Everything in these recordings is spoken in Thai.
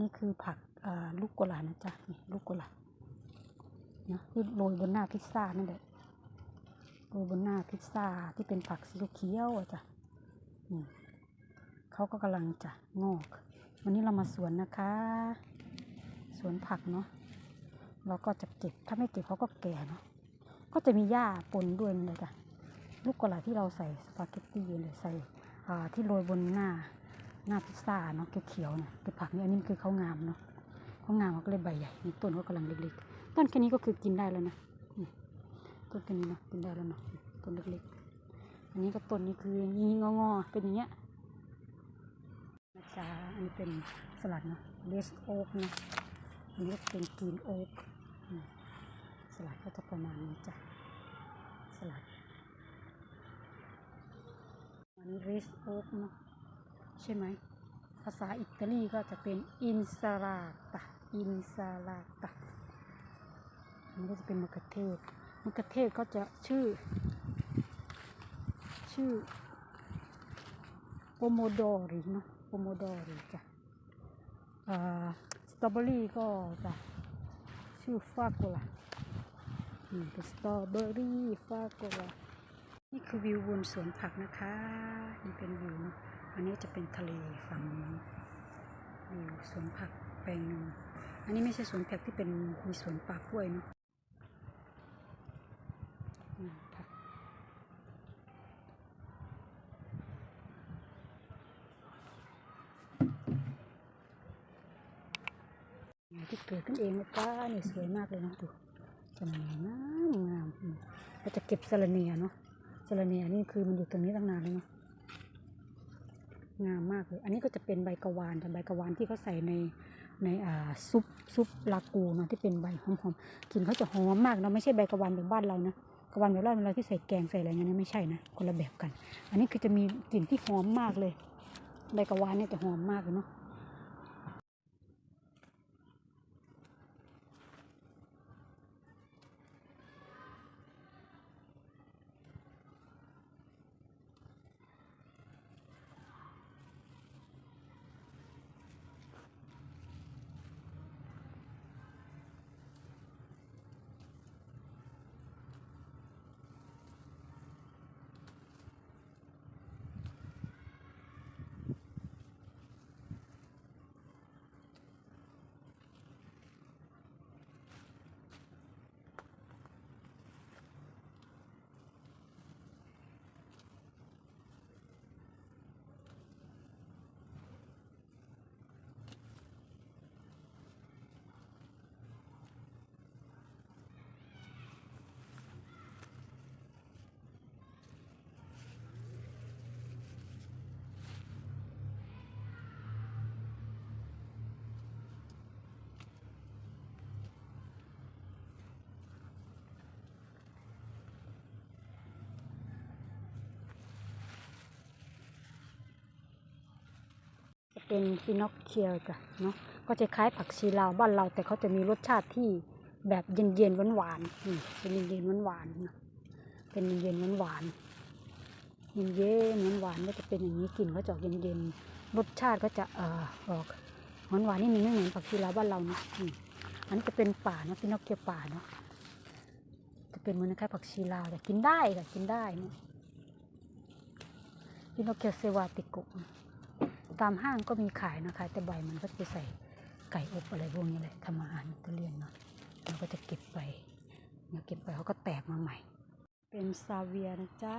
นี่คือผักลูกกุหลาบนะจ๊ะนี่ลูกกุหลาบเนาะที่โรยบนหน้าพิซซ่านั่นแหละโรยบนหน้าพิซซ่าที่เป็นผักสีเขียวๆอะจ้ะนี่เขาก็กำลังจะงอก วันนี้เรามาสวนนะคะ สวนผักเนาะเราก็จะเก็บถ้าไม่เก็บเขาก็แก่เนาะก็จะมีหญ้าปนด้วยนั่นเลยจ้ะลูกกุหลาบที่เราใส่สปาเกตตี้เลยใส่ที่โรยบนหน้า หน้าพิซซ่าเนาะเขียวๆเนี่ยแต่ผักนี่อันนี้คือเขางามเนาะเขางามเขาก็เลยใบใหญ่นี่ต้นเขากำลังเล็กๆต้นแค่นี้ก็คือกินได้แล้วนะต้นแค่นี้เนาะกินได้แล้วเนาะต้นเล็กๆ อันนี้ก็ต้นนี้คือยีงองอๆเป็นอย่างเงี้ยนะจ๊ะอันนี้เป็นสลัดเนาะเลสโอ๊กนะอันนี้เป็นกรีนโอ๊กสลัดก็จะประมาณนี้จ้ะสลัดอันนี้เรสโอ๊กเนาะ ใช่ไหม ภาษาอิตาลีก็จะเป็นอินซาลาตาอินซาลาตาอันก็จะเป็นมะเขือเทศมะเขือเทศก็จะชื่อ ชื่อโปโมโดริเนาะโปโมโดริจ้ะสตรอเบอรี่ก็จะชื่อฟาโกลาอืมเป็นสตรอเบอรี่ฟาโกลานี่คือวิวบนสวนผักนะคะ นี่เป็นวิวเนาะ อันนี้จะเป็นทะเลฝั่งนู้นวิวสวนผักแปลงหนึ่งอันนี้ไม่ใช่สวนผักที่เป็นมีสวนป่ากล้วยเนาะผักที่เกิดขึ้นเองนะจ้านี่สวยมากเลยนะดูสะระเนียงามงามอืมก็จะเก็บสะระเนียเนาะสะระเนียนี่คือมันอยู่ตรงนี้ตั้งนานแล้วเนาะ งามมากเลย อันนี้ก็จะเป็นใบกระวานแต่ใบกระวานที่เขาใส่ในในอ่าซุปซุปลากูเนาะที่เป็นใบหอมๆกลิ่นเขาจะหอมมากเนาะไม่ใช่ใบกระวานแบบบ้านเรานะกระวานแบบบ้านเราที่ใส่แกงใส่อะไรเงี้ยนะไม่ใช่นะคนละแบบกัน อันนี้คือจะมีกลิ่นที่หอมมากเลย ใบกระวานเนี่ยจะหอมมากเลยเนาะ เป็นฟินอกเคียวจ้ะเนาะก็จะคล้ายผักชีลาวบ้านเราแต่เขาจะมีรสชาติที่แบบเย็นๆหวานๆนี่เป็นเย็นๆหวานๆนะเป็นเย็นๆหวานๆเย็นๆหวานๆก็จะเป็นอย่างนี้กลิ่นเขาจะออกเย็นรสชาติก็จะเอ่อออกหวานๆนี่มีไม่เหมือนผักชีลาวบ้านเรานะอืมอันนี้จะเป็นป่านะฟินอกเคียวป่าเนาะจะเป็นเหมือนคล้ายผักชีลาวแต่กินได้ค่ะกินได้เนี่ยฟินอกเคียวเซวาติกะ ตามห้างก็มีขายนะคะ แต่ใบมันก็จะใส่ไก่อบอะไรพวกนี้แหละทำอาหารอิตาเลียนเนาะเราก็จะเก็บไปเมื่อเก็บไปเขาก็แตกมาใหม่ เป็นซาเวียนะจ้า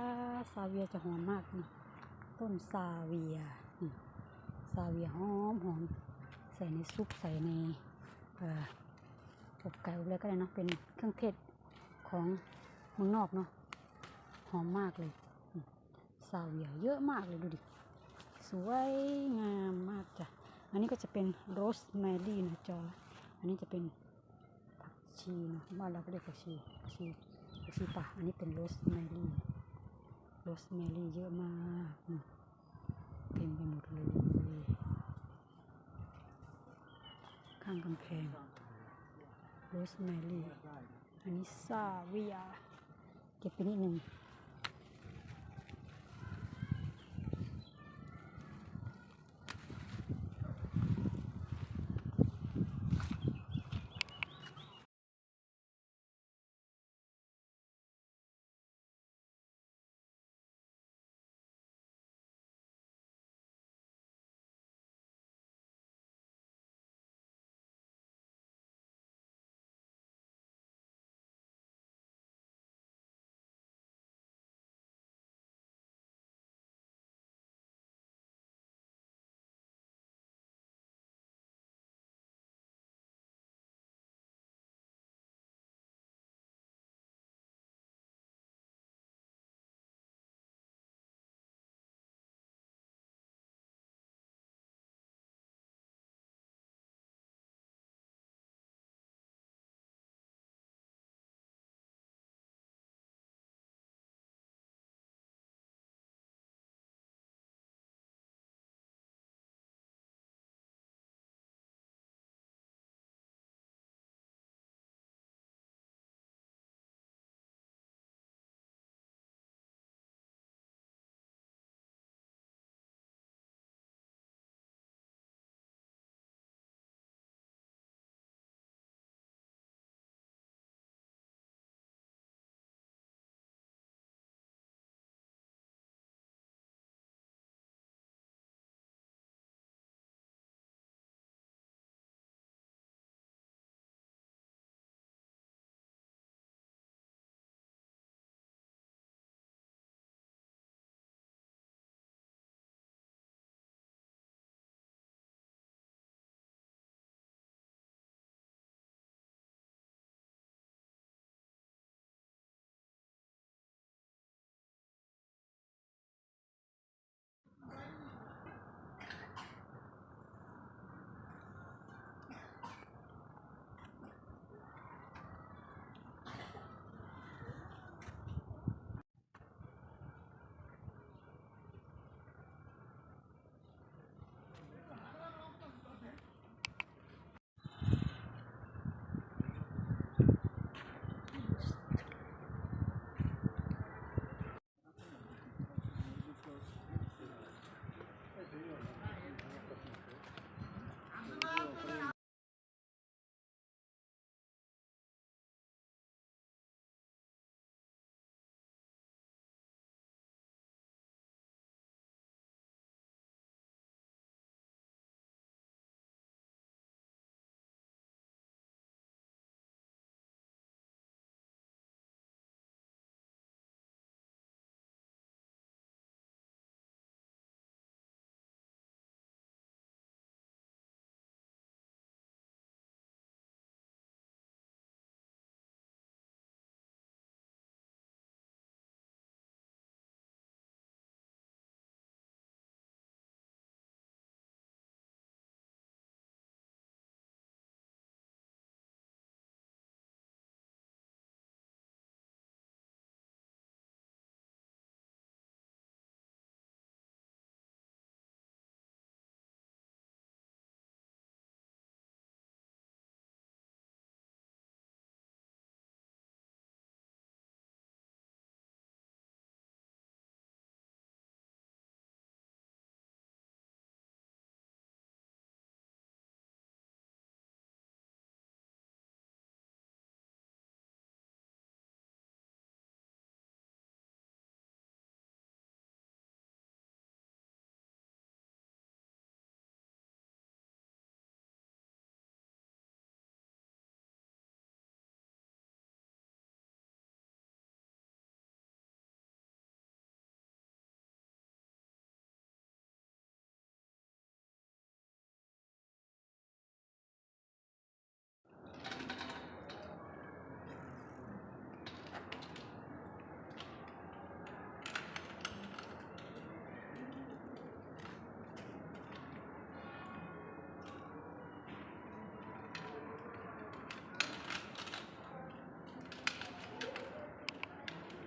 ซาเวียจะหอมมากนะต้นซาเวียนี่ซาเวียหอมหอมใส่ในซุปใส่ในอบไก่อบอะไรก็ได้เนาะเป็นเครื่องเทศของเมืองนอกเนาะหอมมากเลยซาเวียเยอะมากเลยดูดิ สวยงามมากจ้ะ อันนี้ก็จะเป็นโรสแมรี่นะจอ อันนี้จะเป็นผักชีนะบ้านเราก็เรียกผักชีผักชีผักชีป่าอันนี้เป็นโรสแมรี่ โรสแมรี่เยอะมากอืมเต็มไปหมดเลย ข้างกำแพงโรสแมรี่ อันนี้ซาเวีย เก็บไปนิดหนึ่ง